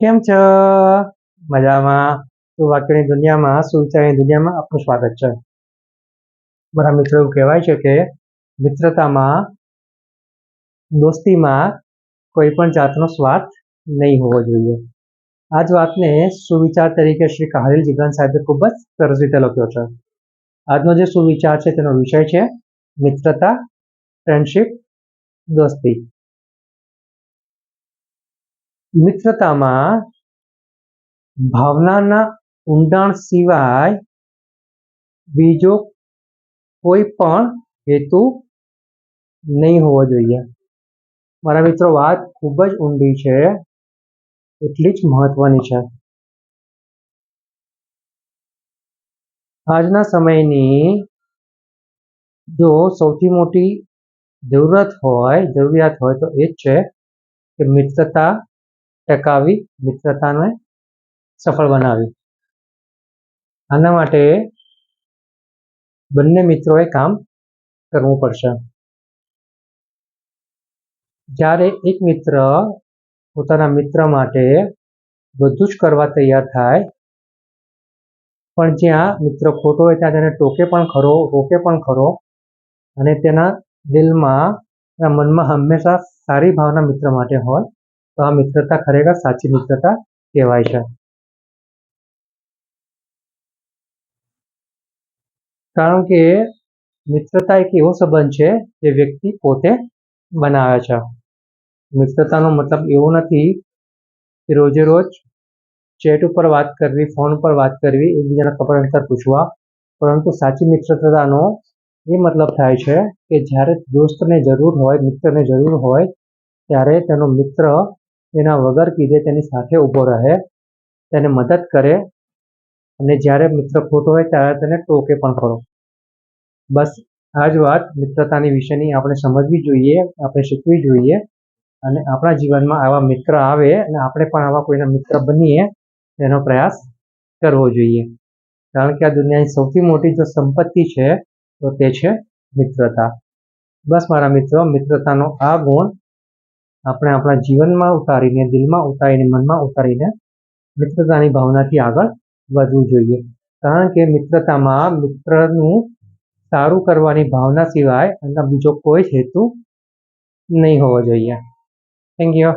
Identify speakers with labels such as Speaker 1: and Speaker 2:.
Speaker 1: કેમ છો? મજામાં. તો વાક્યની દુનિયામાં સુવિચારની દુનિયામાં? આપનું સ્વાગત છે. મારા મિત્રો એવું કહેવાય છે કે મિત્રતામાં, દોસ્તીમાં કોઈ પણ જાતનો સ્વાર્થ નહીં હોવો જોઈએ. આ જ વાતને સુવિચાર તરીકે શ્રી કાહલીલ જીગન સાહેબે ખૂબ જ સરસ રીતે લખ્યો છે. આજનો જે સુવિચાર છે તેનો વિષય છે મિત્રતા ફ્રેન્ડશિપ દોસ્તી. મિત્રતામાં ભાવનાના ઊંડાણ સિવાય બીજો કોઈ પણ હેતુ નહીં હોવો જોઈએ. મારા મિત્રો, વાત ખૂબ જ ઊંડી છે, એટલી જ મહત્વની છે. આજના સમયની જો સૌથી મોટી જરૂરત હોય, જરૂરિયાત હોય તો એ જ છે કે મિત્રતા ટકાવી મિત્રતાને સફળ બનાવી આના માટે બંને મિત્રોએ કામ કરવું પડશે. જ્યારે એક મિત્ર પોતાના મિત્ર માટે બધું જ કરવા તૈયાર થાય, પણ જ્યાં મિત્ર ખોટો હોય ત્યાં તેને ટોકે પણ ખરો, રોકે પણ ખરો, અને તેના દિલમાં મનમાં હંમેશા સારી ભાવના મિત્ર માટે હોય તો આ મિત્રતા ખરેખર સાચી મિત્રતા કહેવાય છે કારણ કે મિત્રતા એક એવો સંબંધ છે જે વ્યક્તિ પોતે બનાવે છે મિત્રતાનો મતલબ એવો નથી કે રોજે રોજ ચેટ ઉપર વાત કરવી ફોન પર વાત કરવી એકબીજાના કપડા અંતર પૂછવા પરંતુ સાચી મિત્રતાનો એ મતલબ થાય છે કે જ્યારે દોસ્તને જરૂર હોય મિત્રને જરૂર હોય ત્યારે તેનો મિત્ર તેના વગર કીધે તેની સાથે ઊભો રહે, તેને મદદ કરે અને જ્યારે મિત્ર ખોટો હોય ત્યારે તેને ટોકે પણ ખરો. બસ, આ જ વાત મિત્રતાની વિશેની આપણે સમજવી જોઈએ, આપણે શીખવી જોઈએ અને આપણા જીવનમાં આવા મિત્ર આવે અને આપણે પણ આવા કોઈના મિત્ર બનીએ તેનો પ્રયાસ કરવો જોઈએ. કારણ કે આ દુનિયાની સૌથી મોટી જો સંપત્તિ છે, તો તે છે મિત્રતા. બસ મારા મિત્રો, મિત્રતાનો આ ગુણ આપણે આપણા જીવનમાં ઉતારીને, દિલમાં ઉતારીને, મનમાં ઉતારીને મિત્રતાની ભાવનાથી આગળ વધવું જોઈએ. કારણ કે મિત્રતામાં મિત્રનું સારું કરવાની ભાવના સિવાય એના બીજો કોઈ જ હેતુ નહીં હોવો જોઈએ. Thank you